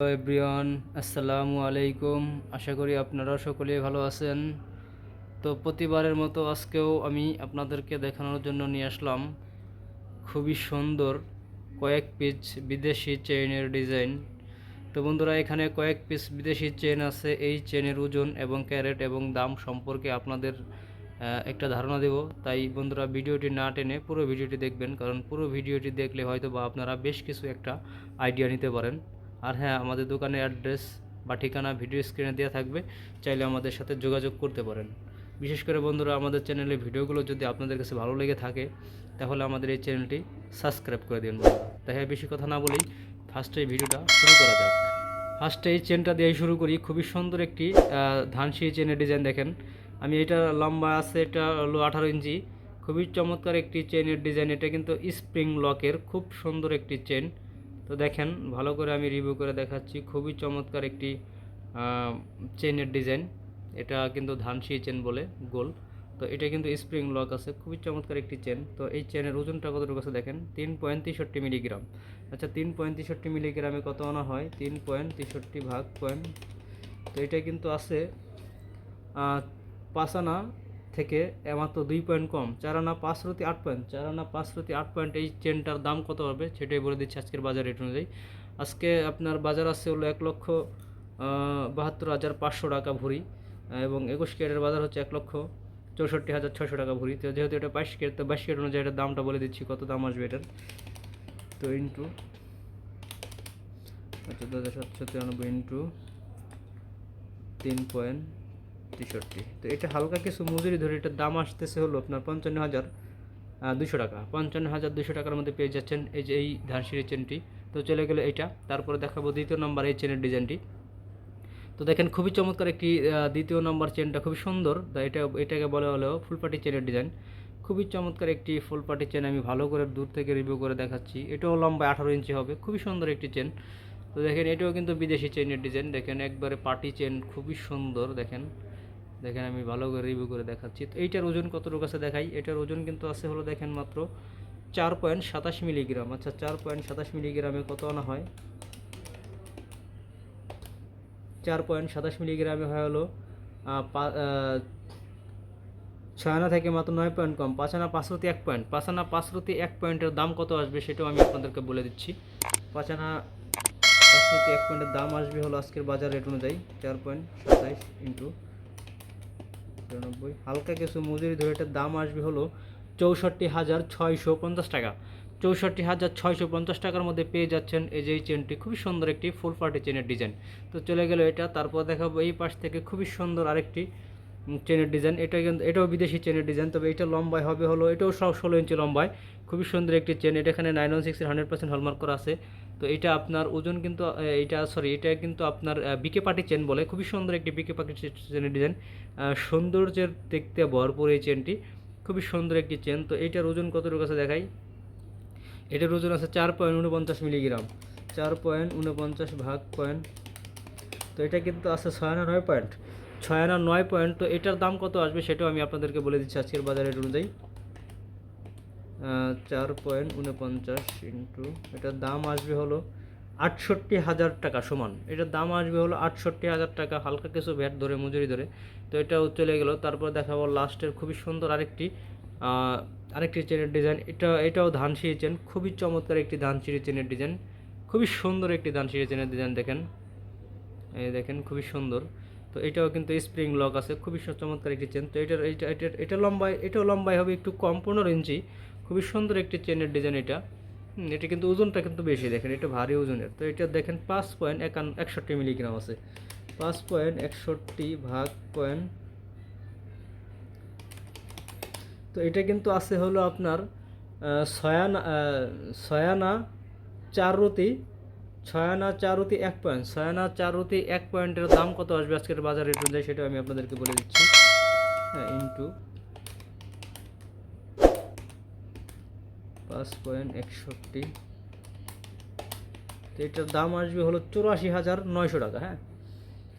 Everyone, আসসালামু আলাইকুম। আশা করি আপনারা সকলেই ভালো আছেন। তো প্রতিবারের মতো আজকেও আমি আপনাদেরকে দেখানোর জন্য নিয়ে আসলাম খুবই সুন্দর কয়েক পিস বিদেশি চেইনের ডিজাইন। তো বন্ধুরা, এখানে কয়েক পিস বিদেশি চেন আছে। এই চেনের ওজন এবং ক্যারেট এবং দাম সম্পর্কে আপনাদের একটা ধারণা দেব। তাই বন্ধুরা, ভিডিওটি না টেনে পুরো ভিডিওটি দেখবেন। কারণ পুরো ভিডিওটি দেখলে হয়তো বা আপনারা বেশ কিছু একটা আইডিয়া নিতে পারেন। আর হ্যাঁ আমাদের দোকানের অ্যাড্রেস বা ঠিকানা ভিডিও স্ক্রিনে দেওয়া থাকবে। চাইলে আমাদের সাথে যোগাযোগ করতে পারেন। বিশেষ করে বন্ধুরা, আমাদের চ্যানেলের ভিডিওগুলো যদি আপনাদের কাছে ভালো লেগে থাকে, তাহলে আমাদের এই চ্যানেলটি সাবস্ক্রাইব করে দিন তাই হ্যাঁ বেশি কথা না বলেই ফার্স্টে ভিডিওটা শুরু করা যাক। ফার্স্টে এই চেনটা দিয়ে শুরু করি। খুবই সুন্দর একটি ধানসি চেনের ডিজাইন দেখেন। আমি এটা লম্বা আছে, এটা হলো আঠারো ইঞ্চি। খুবই চমৎকার একটি চেনের ডিজাইন এটা কিন্তু স্প্রিং লকের খুব সুন্দর একটি চেন তো দেখেন, ভালো করে আমি রিভিউ করে দেখাচ্ছি। খুবই চমৎকার একটি চেনের ডিজাইন এটা কিন্তু ধানসি চেন বলে, গোল। তো এটা কিন্তু স্প্রিং লক আছে, খুবই চমৎকার একটি চেন তো এই চেনের ওজনটা কতটুকু আছে দেখেন? তিন পয়েন্ট তেষট্টি মিলিগ্রাম আচ্ছা তিন পয়েন্ট মিলিগ্রামে কত আনা হয়? তিন পয়েন্ট তেষট্টি ভাগ পয়েন্ট তো এটা কিন্তু আছে পাঁচ আনা থেকে মাত্র দুই পয়েন্ট কম। চার আনা পাঁচ রতি আট পয়েন্ট চার আনা পাঁচ রতি আট পয়েন্ট এই চেনটার দাম কত হবে? সেটাই বলে দিচ্ছি আজকের বাজার রেট অনুযায়ী। আজকে আপনার বাজার আছে হলো এক লক্ষ বাহাত্তর হাজার পাঁচশো টাকা ভরি এবং একুশ ক্যারেটের বাজার হচ্ছে এক লক্ষ চৌষট্টি হাজার ছশো টাকা ভরি। তো যেহেতু এটা বাইশ ক্যারেট, তো বাইশ ক্যারেট অনুযায়ী এটার দামটা বলে দিচ্ছি, কত দাম আসবে এটার? তো ইন্টু চোদ্দ হাজার সাতশো তিরানব্বই ইন্টু তিন পয়েন্ট তেষট্টি। তো এটা হালকা কিছু মজুরি ধরে এটার দাম আসতেছে হলো আপনার পঞ্চান্ন হাজার দুশো টাকা। পঞ্চান্ন হাজার দুশো টাকার মধ্যে পেয়ে যাচ্ছেন এই যে এই ধানসিঁড়ির চেনটি। তো চলে গেলে এইটা তারপরে দেখাবো দ্বিতীয় নম্বর এই চেনের ডিজাইনটি। তো দেখেন খুবই চমৎকার একটি দ্বিতীয় নম্বর চেনটা খুবই সুন্দর। এটা, এটাকে বলা হলো ফুলপাটি চেনের ডিজাইন। খুবই চমৎকার একটি ফুলপাটি চেন আমি ভালো করে দূর থেকে রিভিউ করে দেখাচ্ছি। এটাও লম্বা আঠারো ইঞ্চি হবে। খুবই সুন্দর একটি চেন। তো দেখেন এটাও কিন্তু বিদেশি চেনের ডিজাইন। দেখেন একবারে পার্টি চেন, খুবই সুন্দর। দেখেন দেখেন আমি ভালো করে রিভিউ করে দেখাচ্ছি। তো এইটার ওজন কতটুকু আছে দেখাই? এটার ওজন কিন্তু আছে হলো দেখেন মাত্র চার পয়েন্ট সাতাশ মিলিগ্রাম। আচ্ছা চার পয়েন্ট সাতাশ মিলিগ্রামে কত আনা হয়? চার পয়েন্ট সাতাশ মিলিগ্রামে হয় হলো আহ, পা- আহ, ছয় আনা থেকে মাত্র নয় পয়েন্ট কম পাঁচ আনা পাঁচরতি এক পয়েন্ট। পাঁচ আনা পাঁচরতি এক পয়েন্টের দাম কত আসবে সেটাও আমি আপনাদেরকে বলে দিচ্ছি। পাঁচ আনা পাঁচরতি এক পয়েন্টের দাম আসবে হলো আজকের বাজার রেট অনুযায়ী চার পয়েন্ট সাতাইশ ইন্টু তিরানব্বই হালকা কিছু মজুরি ধরে এটার দাম আসবে হলো চৌষট্টি হাজার ছয়শো পঞ্চাশ টাকা। চৌষট্টি হাজার ছয়শো পঞ্চাশ টাকার মধ্যে পেয়ে যাচ্ছেন এই যে এই চেনটি, খুবই সুন্দর একটি ফুল পার্টি চেনের ডিজাইন। তো চলে গেল এটা, তারপর দেখাবো এই পাশ থেকে খুবই সুন্দর আরেকটি চেনের ডিজাইন। এটা কিন্তু, এটাও বিদেশি চেনের ডিজাইন, তবে এটা লম্বায় হবে হলো, এটাও সব ষোলো ইঞ্চি লম্বায়। খুবই সুন্দর একটি চেন, এটা এখানে নাইন ওয়ান সিক্সের হান্ড্রেড পার্সেন্ট হলমার্ক করা আছে। তো এটা আপনার ওজন কিন্তু এটা সরি এটা কিন্তু আপনার বিকে পার্টি চেন বলে। খুবই সুন্দর একটি বিকে পার্টি চেনের ডিজাইন। সৌন্দর্যের দেখতে ভরপুর এই চেনটি। খুবই সুন্দর একটি চেন। তো এইটার ওজন কতটুকু আছে দেখাই। এটার ওজন আছে চার পয়েন্ট উনপঞ্চাশ মিলিগ্রাম। চার পয়েন্ট উনপঞ্চাশ ভাগ পয়েন্ট। তো এটা কিন্তু আছে ছয় নয় পয়েন্ট। ছয় আনা নয় পয়েন্ট তো এটার দাম কত আসবে সেটাও আমি আপনাদেরকে বলে দিচ্ছি আজকের বাজারের অনুযায়ী। আহ, চার পয়েন্ট উনপঞ্চাশ ইন্টু এটার দাম আসবে হলো আটষট্টি হাজার টাকা সমান। এটার দাম আসবে হলো আটষট্টি হাজার টাকা হালকা কিছু ভ্যাট ধরে মজুরি ধরে। তো এটাও চলে গেল। তারপর দেখাবো লাস্টের খুবই সুন্দর আরেকটি আরেকটি চেনের ডিজাইন এটা এটাও ধানসিঁড়ি চেন খুবই চমৎকার একটি ধান ধানসিঁড়ি চেনের ডিজাইন খুবই সুন্দর একটি ধান ধানসিঁড়ি চেনের ডিজাইন দেখেন। এই দেখেন খুবই সুন্দর। তো এটাও কিন্তু স্প্রিং লক আছে খুবই চমৎকার একটি চেন তো এটার এটা এটা লম্বায় এটাও লম্বায় হবে একটু কম পনেরো ইঞ্চি। খুবই সুন্দর একটি চেনের ডিজাইন এটা। এটা কিন্তু ওজনটা কিন্তু বেশি দেখেন এটা ভারী ওজনের। তো এটা দেখেন পাঁচ পয়েন্ট একান একষট্টি মিলিগ্রাম আছে। পাঁচ পয়েন্ট একষট্টি ভাগ পয়েন্ট তো এটা কিন্তু আছে হলো আপনার আহ, ছয়ানা চার রতি ছয়ানা চার রতি এক পয়েন্ট ছয়ানা চার রতি এক পয়েন্টের দাম কত আসবে আজকের বাজার রেট অনুযায়ী সেটা আমি আপনাদেরকে বলে দিচ্ছি। হ্যাঁ ইন্টু পাঁচ পয়েন্ট একষট্টি। তো এটার দাম আসবে হলো চুরাশি হাজার নয়শো টাকা হ্যাঁ?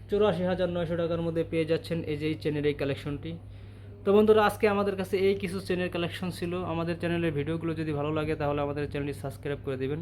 চুরাশি হাজার নয়শো টাকার মধ্যে পেয়ে যাচ্ছেন এই যে এই চেনের এই কালেকশনটি তো বন্ধুরা, আজকে আমাদের কাছে এই কিছু চেনের কালেকশন ছিল। আমাদের চ্যানেলের ভিডিওগুলো যদি ভালো লাগে, তাহলে আমাদের চ্যানেলটি সাবস্ক্রাইব করে দেবেন।